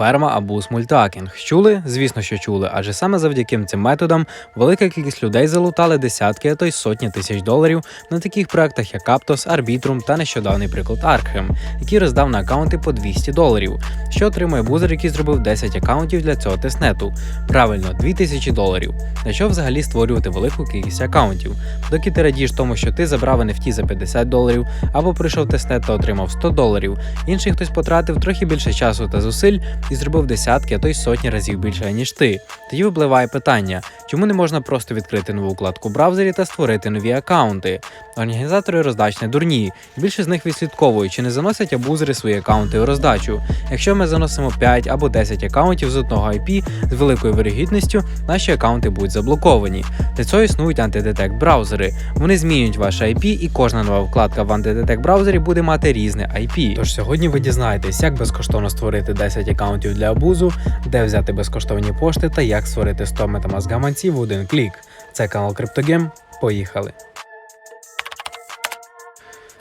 Ферма або мультакінг. Чули? Звісно, що чули, адже саме завдяки цим методам велика кількість людей залутали десятки, а то й сотні тисяч доларів на таких проектах, як Aptos, Arbitrum та нещодавний приклад Arkham, який роздав на акаунти по 200 доларів. Що отримує бузер, який зробив 10 акаунтів для цього тестнету? Правильно, 2000 доларів. На що взагалі створювати велику кількість акаунтів? Доки ти радієш тому, що ти забрав NFT за 50 доларів, або прийшов тестнет та отримав 100 доларів, інший хтось потратив трохи більше часу та зусиль і зробив десятки, а то й сотні разів більше, ніж ти. Тоді випливає питання, чому не можна просто відкрити нову вкладку в браузері та створити нові акаунти? Організатори роздач не дурні, більше з них відслідковують, чи не заносять абузери свої акаунти у роздачу. Якщо ми заносимо 5 або 10 акаунтів з одного IP, з великою вирогідністю наші акаунти будуть заблоковані. Для цього існують антидетект браузери. Вони змінюють ваше IP, і кожна нова вкладка в антидетект браузері буде мати різне IP. Тож сьогодні ви дізнаєтесь, як безкоштовно створити 10 акаунтів для абузу, де взяти безкоштовні пошти та як створити 100 metamask гаманців в один клік. Це канал CryptoGame. Поїхали!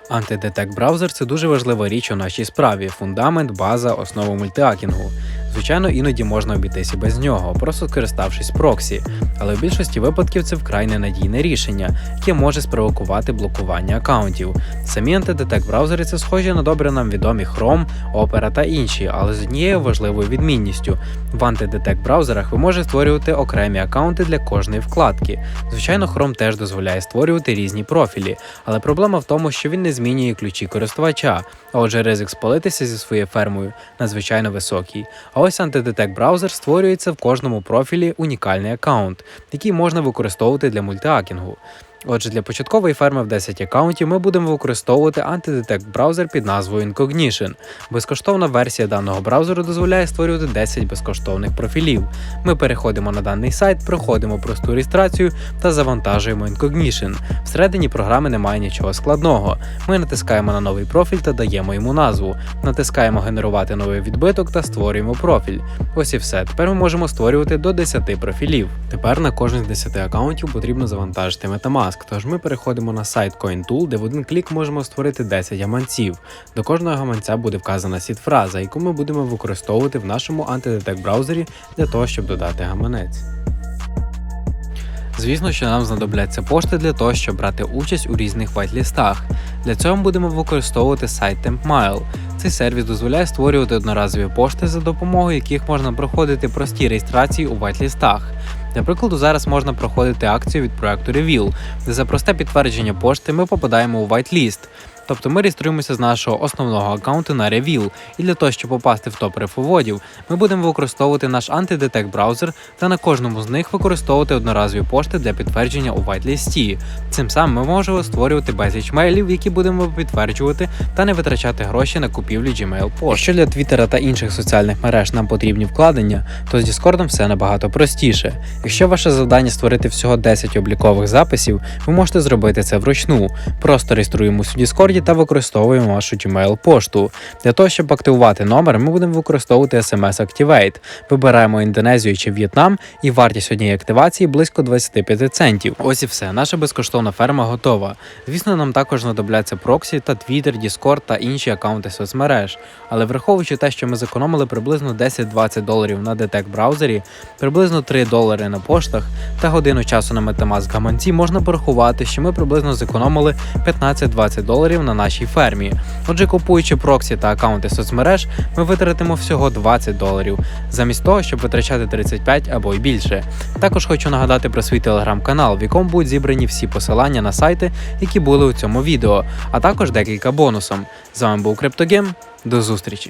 Антидетект браузер це дуже важлива річ у нашій справі фундамент, база, основа мультиакінгу. Звичайно, іноді можна обійтися без нього, просто скориставшись проксі, але в більшості випадків це вкрай ненадійне рішення, яке може спровокувати блокування акаунтів. Самі антидетект браузери це схожі на добре нам відомі Chrome, Opera та інші, але з однією важливою відмінністю. В антидетект браузерах ви можете створювати окремі акаунти для кожної вкладки. Звичайно, Chrome теж дозволяє створювати різні профілі, але проблема в тому, що він не змінює ключі користувача, а отже, ризик спалитися зі своєю фермою надзвичайно високий. А ось Antidetect браузер створюється в кожному профілі унікальний аккаунт, який можна використовувати для мультиакінгу. Отже, для початкової ферми в 10 аккаунтів ми будемо використовувати антидетект браузер під назвою Incognition. Безкоштовна версія даного браузеру дозволяє створювати 10 безкоштовних профілів. Ми переходимо на даний сайт, проходимо просту реєстрацію та завантажуємо Incognition. Всередині програми немає нічого складного. Ми натискаємо на новий профіль та даємо йому назву. Натискаємо генерувати новий відбиток та створюємо профіль. Ось і все. Тепер ми можемо створювати до 10 профілів. Тепер на кожен з 10 аккаунтів потрібно завантажити Metamask. Тож ми переходимо на сайт CoinTool, де в один клік можемо створити 10 гаманців. До кожного гаманця буде вказана сід-фраза, яку ми будемо використовувати в нашому антидетект браузері для того, щоб додати гаманець. Звісно, що нам знадобляться пошти для того, щоб брати участь у різних вайтлістах. Для цього ми будемо використовувати сайт TempMile. Цей сервіс дозволяє створювати одноразові пошти, за допомогою яких можна проходити прості реєстрації у вайтлістах. Для прикладу, зараз можна проходити акцію від проекту Reveal, де за просте підтвердження пошти ми попадаємо у вайтліст. Тобто ми реєструємося з нашого основного аккаунту на Reveal, і для того, щоб попасти в топ рефоводів, ми будемо використовувати наш антидетект браузер та на кожному з них використовувати одноразові пошти для підтвердження у вайтлісті. Цим самим ми можемо створювати безліч мейлів, які будемо підтверджувати та не витрачати гроші на купівлю Gmail пошт. Якщо для Твіттера та інших соціальних мереж нам потрібні вкладення, то з Discord все набагато простіше. Якщо ваше завдання створити всього 10 облікових записів, ви можете зробити це вручну. Просто реєструємось у Discord та використовуємо вашу Gmail пошту. Для того, щоб активувати номер, ми будемо використовувати SMS Activate. Вибираємо Індонезію чи В'єтнам, і вартість однієї активації близько 25 центів. Ось і все, наша безкоштовна ферма готова. Звісно, нам також знадобляться проксі та Twitter, Discord та інші аккаунти соцмереж. Але враховуючи те, що ми зекономили приблизно 10-20 доларів на детект браузері, приблизно 3 долари на поштах та годину часу на Metamask гаманці, можна порахувати, що ми приблизно зекономили 15-20 доларів на нашій фермі. Отже, купуючи проксі та аккаунти соцмереж, ми витратимо всього 20 доларів, замість того, щоб витрачати 35 або й більше. Також хочу нагадати про свій телеграм-канал, в якому будуть зібрані всі посилання на сайти, які були у цьому відео, а також декілька бонусом. З вами був Криптогем. до зустрічі!